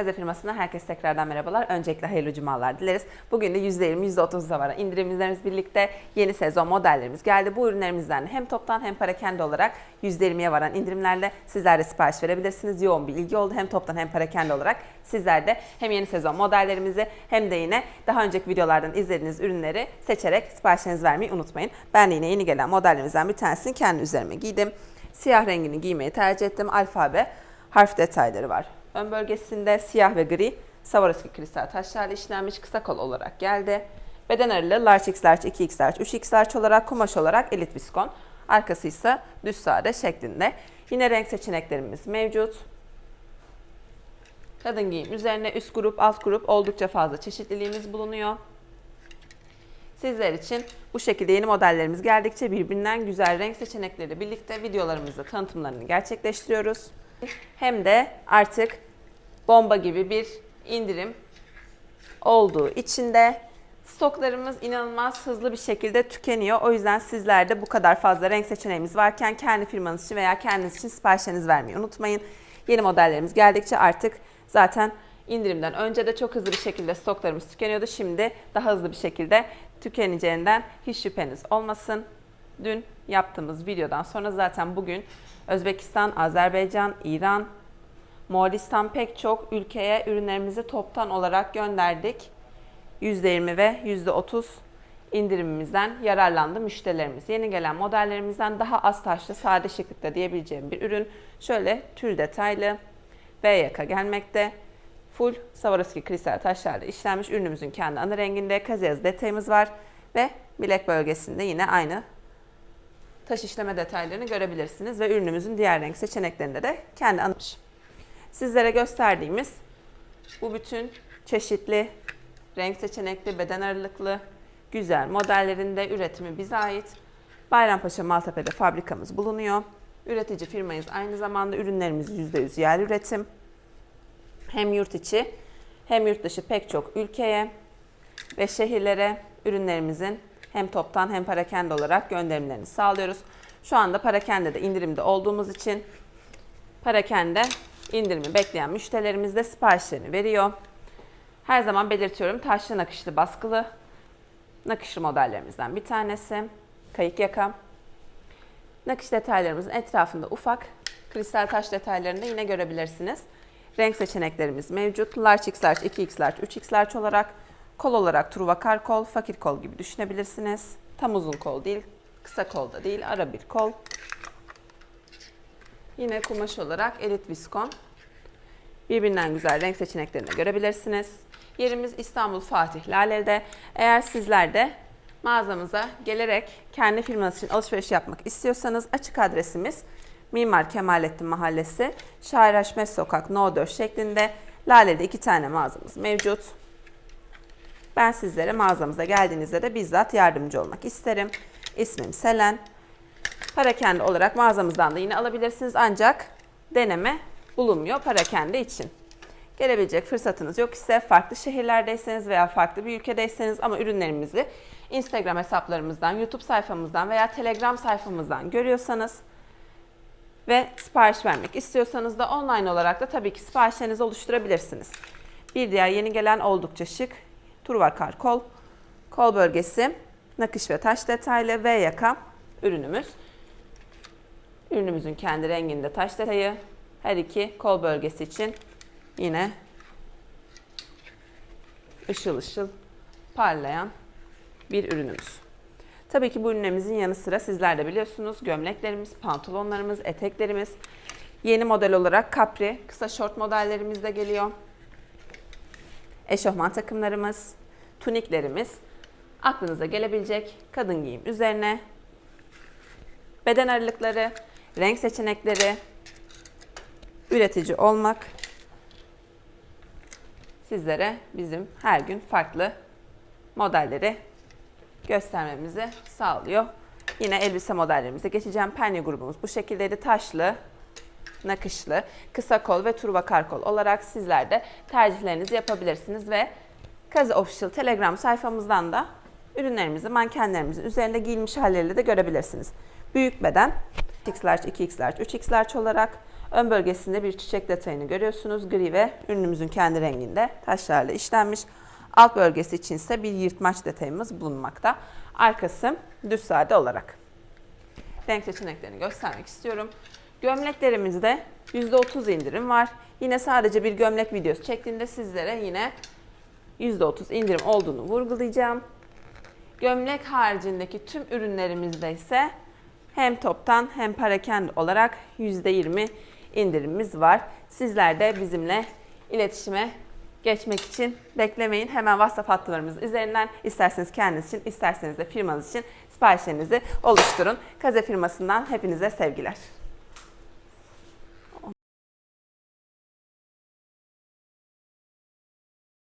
Kaze firmasından herkese tekrardan merhabalar. Öncelikle hayırlı cumalar dileriz. Bugün de %20, %30'a varan indirimlerimiz birlikte yeni sezon modellerimiz geldi. Bu ürünlerimizden hem toptan hem parakende olarak %20'ye varan indirimlerle sizler de sipariş verebilirsiniz. Yoğun bir ilgi oldu hem toptan hem parakende olarak sizler de hem yeni sezon modellerimizi hem de yine daha önceki videolardan izlediğiniz ürünleri seçerek siparişlerinizi vermeyi unutmayın. Ben de yine yeni gelen modellerimizden bir tanesini kendi üzerime giydim. Siyah rengini giymeyi tercih ettim. Alfabe harf detayları var. Ön bölgesinde siyah ve gri Swarovski kristal taşlarla işlenmiş kısa kol olarak geldi. Beden aralığı large x large, 2x large, 3x large olarak kumaş olarak elit viskon. Arkası ise düz sade şeklinde. Yine renk seçeneklerimiz mevcut. Kadın giyim üzerine üst grup, alt grup oldukça fazla çeşitliliğimiz bulunuyor. Sizler için bu şekilde yeni modellerimiz geldikçe birbirinden güzel renk seçenekleri birlikte videolarımızda tanıtımlarını gerçekleştiriyoruz. Hem de artık bomba gibi bir indirim olduğu için de stoklarımız inanılmaz hızlı bir şekilde tükeniyor. O yüzden sizler de bu kadar fazla renk seçeneğimiz varken kendi firmanız için veya kendiniz için siparişlerinizi vermeyi unutmayın. Yeni modellerimiz geldikçe artık zaten indirimden önce de çok hızlı bir şekilde stoklarımız tükeniyordu. Şimdi daha hızlı bir şekilde tükeneceğinden hiç şüpheniz olmasın. Dün yaptığımız videodan sonra zaten bugün Özbekistan, Azerbaycan, İran, Moğolistan pek çok ülkeye ürünlerimizi toptan olarak gönderdik. %20 ve %30 indirimimizden yararlandı müşterilerimiz. Yeni gelen modellerimizden daha az taşlı, sade şıklıkta diyebileceğim bir ürün. Şöyle tül detaylı yaka gelmekte. Full Swarovski kristal taşlarla işlenmiş ürünümüzün kendi ana renginde kaze yazı detayımız var. Ve bilek bölgesinde yine aynı taş işleme detaylarını görebilirsiniz. Ve ürünümüzün diğer renk seçeneklerinde de kendi anmış. Sizlere gösterdiğimiz bu bütün çeşitli renk seçenekli, beden aralıklı, güzel modellerinde üretimi bize ait. Bayrampaşa Maltepe'de fabrikamız bulunuyor. Üretici firmayız. Aynı zamanda ürünlerimiz %100 yerli üretim. Hem yurt içi hem yurt dışı pek çok ülkeye ve şehirlere ürünlerimizin hem toptan hem parakende olarak gönderimlerini sağlıyoruz. Şu anda parakende de indirimde olduğumuz için parakende indirimi bekleyen müşterilerimiz de siparişlerini veriyor. Her zaman belirtiyorum taşlı nakışlı baskılı nakışlı modellerimizden bir tanesi. Kayık yaka. Nakış detaylarımızın etrafında ufak kristal taş detaylarını yine görebilirsiniz. Renk seçeneklerimiz mevcut. Large X large, 2X large, 3X large olarak kol olarak truvakar kol, fakir kol gibi düşünebilirsiniz. Tam uzun kol değil, kısa kol da değil, ara bir kol. Yine kumaş olarak elit viskon. Birbirinden güzel renk seçeneklerini görebilirsiniz. Yerimiz İstanbul Fatih Lale'de. Eğer sizler de mağazamıza gelerek kendi firmanız için alışveriş yapmak istiyorsanız açık adresimiz Mimar Kemalettin Mahallesi, Şair Haşmet Sokak No 4 şeklinde Lale'de iki tane mağazamız mevcut. Ben sizlere mağazamıza geldiğinizde de bizzat yardımcı olmak isterim. İsmim Selen. Parakende olarak mağazamızdan da yine alabilirsiniz ancak deneme bulunmuyor parakende için. Gelebilecek fırsatınız yok ise farklı şehirlerdeyseniz veya farklı bir ülkedeyseniz ama ürünlerimizi Instagram hesaplarımızdan, YouTube sayfamızdan veya Telegram sayfamızdan görüyorsanız ve sipariş vermek istiyorsanız da online olarak da tabii ki siparişlerinizi oluşturabilirsiniz. Bir diğer yeni gelen oldukça şık turvakar kol, kol bölgesi nakış ve taş detaylı V yaka ürünümüz. Ürünümüzün kendi renginde taş detayı. Her iki kol bölgesi için yine ışıl ışıl parlayan bir ürünümüz. Tabii ki bu ürünlerimizin yanı sıra sizler de biliyorsunuz gömleklerimiz, pantolonlarımız, eteklerimiz, yeni model olarak kapri, kısa şort modellerimiz de geliyor. Eşofman takımlarımız, tuniklerimiz, aklınıza gelebilecek kadın giyim üzerine beden aralıkları, renk seçenekleri, üretici olmak sizlere bizim her gün farklı modelleri göstermemizi sağlıyor. Yine elbise modellerimize geçeceğim. Penye grubumuz bu şekildeydi. Taşlı, nakışlı, kısa kol ve turvakar kol olarak sizler de tercihlerinizi yapabilirsiniz ve Kazi Official Telegram sayfamızdan da ürünlerimizi mankenlerimizin üzerinde giyilmiş halleriyle de görebilirsiniz. Büyük beden 2x large, 2x large, 3x large olarak Ön bölgesinde bir çiçek detayını görüyorsunuz. Gri ve ürünümüzün kendi renginde taşlarla işlenmiş. Alt bölgesi için ise bir yırtmaç detayımız bulunmakta. Arkası düz sade olarak. Renk seçeneklerini göstermek istiyorum. Gömleklerimizde %30 indirim var. Yine sadece bir gömlek videosu çektiğimde sizlere yine %30 indirim olduğunu vurgulayacağım. Gömlek haricindeki tüm ürünlerimizde ise hem toptan hem parakende olarak %20 indirimimiz var. Sizler de bizimle iletişime geçmek için beklemeyin. Hemen WhatsApp hatlarımız üzerinden isterseniz kendiniz için isterseniz de firmanız için siparişlerinizi oluşturun. Kaze firmasından hepinize sevgiler.